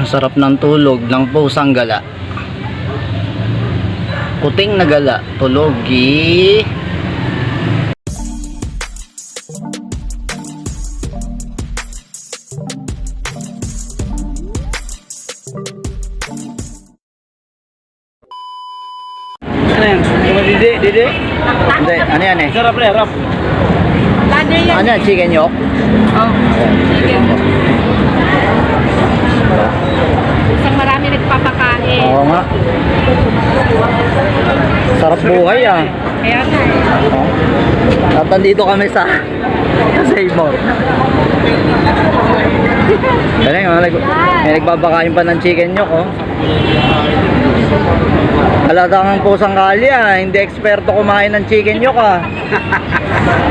Sarap ng tulog ng pusang gala. Kuting na gala, tulogi. Ano didi, didi? Hindi, ano yan eh? Sarap na, rap. Lado yan. Ano yan, chicken yok? Oh, chicken. Isang marami nagpapakain. Oo nga. Sarap buhay ah. Kaya nga eh. Oh. At nandito kami sa Seymour. Galing, oh, nag, may nagbabakain pa ng chicken yok, oh. Halata ng pusang kali, ah. Hindi eksperto kumain ng chicken yok, ah.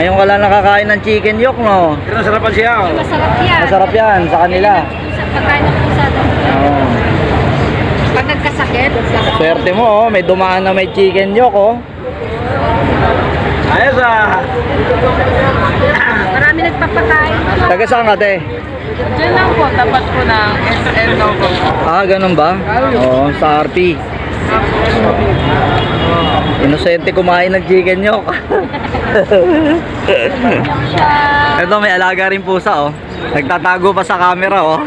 Ngayon ka lang nakakain ng chicken yok, no? Pero sarapan siya. oh. Masarap yan. Masarap yan sa kanila. Sa pagkain ng pusa. Oh. Pag nagkasakit, Swerte mo, oh. May dumaan na may chicken yok, oh. Ayos ah. marami nagpapakain. Taga saan ka, te? Diyan lang po, tapat po ng SM Novo. Ah, ganun ba? Oo, sa RP. Inosente kumain ng chicken yok. Ito may alaga rin pusa oh. Nagtatago pa sa camera oh.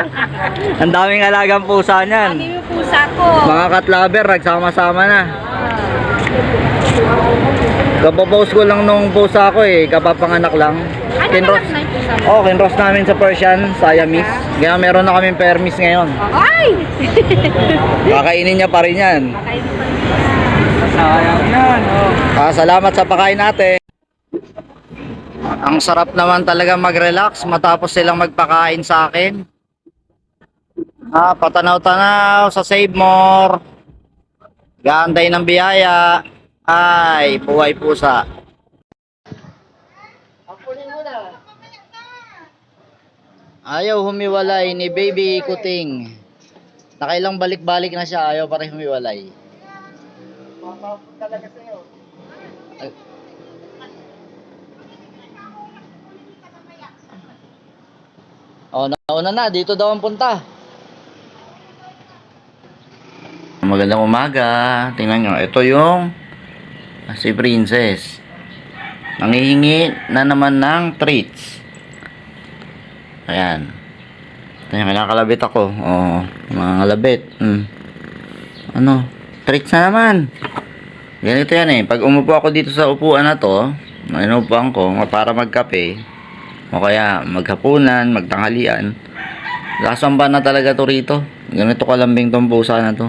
Ang daming alagang pusa niyan. Yung pusa ko. Mga cat lover nagsama-sama na. Kapopost ko lang nung pusa ko eh, kapapanganak lang. Ano Kinros. naman na yung pusa mo? Oh, kinros namin sa Persian, Siamese. Kaya meron na kaming permis ngayon. Ay! Kakainin niya pa rin yan. Kakainin pa rin. Sayang yan. Oh. Ah, salamat sa pakain natin. Ang sarap naman talaga mag-relax matapos silang magpakain sa akin. Ah, patanaw-tanaw sa Save More. Gaantay ng biyaya. Ay, buhay pusa. Ayaw humiwalay ni Baby Kuting. Nakailang balik-balik na siya, ayaw pa rin humiwalay. Ay. Oh, nauna na. Dito daw ang punta. Magandang umaga. Tingnan nyo. Ito yung si Princess. Nangihingi na naman ng treats. Ayan. Ito yung ako. Oo. mga kalabit. Hmm. Ano? Treats na naman. Ganito yan eh. Pag umupo ako dito sa upuan na to, inupuan ko para magkape, o kaya maghapunan, magtanghalian, lasamba na talaga to rito. Ganito kalambing tong pusa na to.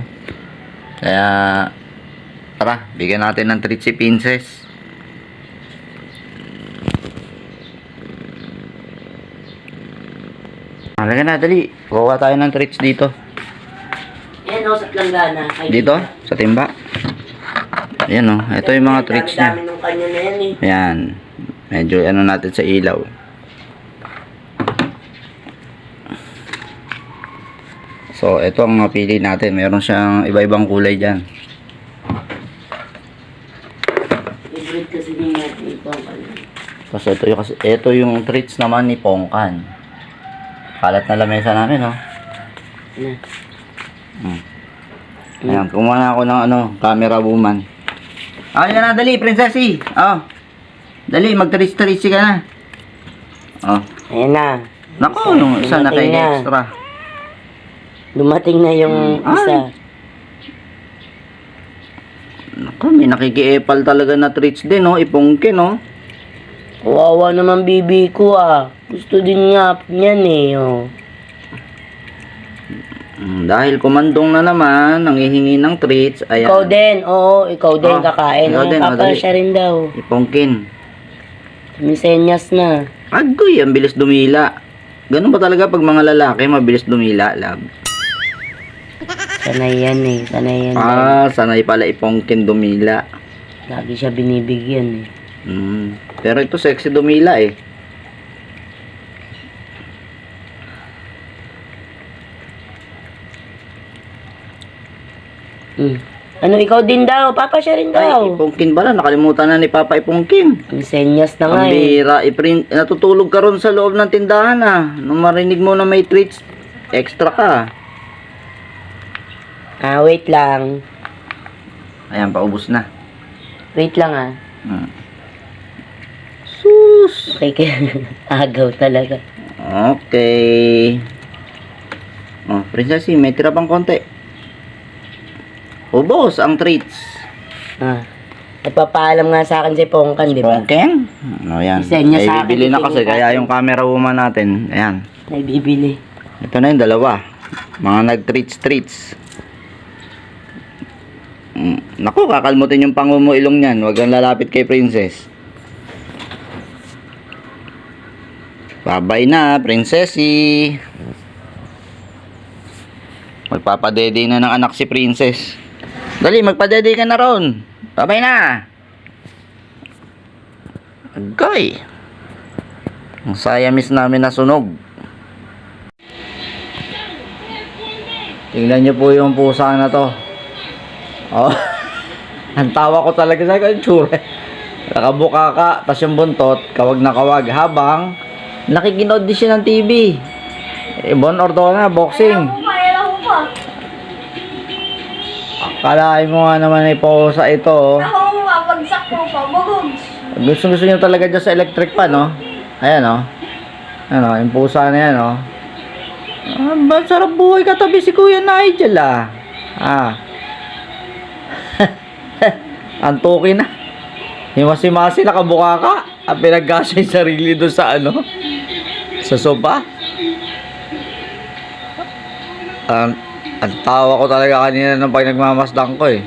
Kaya, tara, bigyan natin ng treat si Princess. Halika na, dali. Kuha tayo ng treats dito. Yan o, sa planggana. Ay, Dito, sa timba. Ayan o, ito yung mga treats niya. Dami nung kanya na yan eh. Ayan. Medyo ano natin sa ilaw. So, ito ang napili natin. Meron siyang iba-ibang kulay dyan. Favorite kasi natin ito ang kanya. Kasi ito yung, kasi, ito yung treats naman ni Pongkan. Kalat na lamesa namin, no? Ano? Hmm. Ayan, kumuha na ako ng ano, camera woman. Ah, na, dali, princessy. Oh. Dali, mag-treats-treats ka na. Oh. Ayan na. Naku, yung isa na kay na. extra. Dumating na yung Mm, ay. Naku, may nakikiepal talaga na treats din, no? Ipungkin, no? Kawawa naman bibi ko ah. Gusto din nga niyan eh. Oh. Mm, dahil kumandong na naman, nangihingi ng treats, ayan. Ikaw din. Oo, ikaw din Oh, kakain. ikaw Oh, din, oh, Papa dali. siya rin daw. Ipungkin. May senyas na. Agoy, ang bilis dumila. Ganun ba talaga pag mga lalaki, mabilis dumila, love? Sanay yan eh. Sanay yan. Ah, sanay pala ipungkin dumila. Lagi siya binibigyan eh. Mm. Pero ito sexy dumila eh. Mm. Ano, ikaw din daw. Papa siya rin Ay, daw. ipungkin pala. Nakalimutan na ni Papa ipungkin. May senyas na nga Ang eh. bira, iprint, natutulog ka ron sa loob ng tindahan ah. Nung marinig mo na may treats, extra ka. Ah, wait lang. Ayan, paubos na. Wait lang ah. Hmm. Sus! Okay, kaya agaw talaga. Okay. Oh, princessy, may tira pang konti. Ubos ang treats. Ah. Nagpapaalam nga sa akin si Pongkan, di ba? Pongkeng? Ano yan? Isend niya Ay, sa akin, bibili na kasi, kaya yung camera woman natin, ayan. May bibili. Ito na yung dalawa. Mga nag-treats treats. Mm, Naku, kakalmutin yung pangumuilong niyan. Huwag kang lalapit kay princess. Babay na, princessy. Magpapadede na ng anak si princess. Dali, magpadede ka na ron. Babay na. Agay. Ang saya miss namin na sunog. Tingnan niyo po yung pusa na to. Oh. Ang tawa ko talaga sa kanya, tsura. Nakabuka ka, tas yung buntot, kawag na kawag, habang nakikinood din siya ng TV. Eh, Bon Ordona, boxing. Akalain mo nga naman ay pusa ito. oh. Ako mapagsak mo pa, bugogs. Gusto gusto niyo talaga dyan sa electric pan, no? Ayan, oh. Ano, yung pusa na yan, oh. Ah, sarap buhay katabi si Kuya Nigel, ah. Ah. Antuki na. Yung masi-masi nakabuka ka. Ang pinagkasya yung sarili doon sa ano? Sa sopa. Ang, ang tawa ko talaga kanina nung pag nagmamasdang ko eh.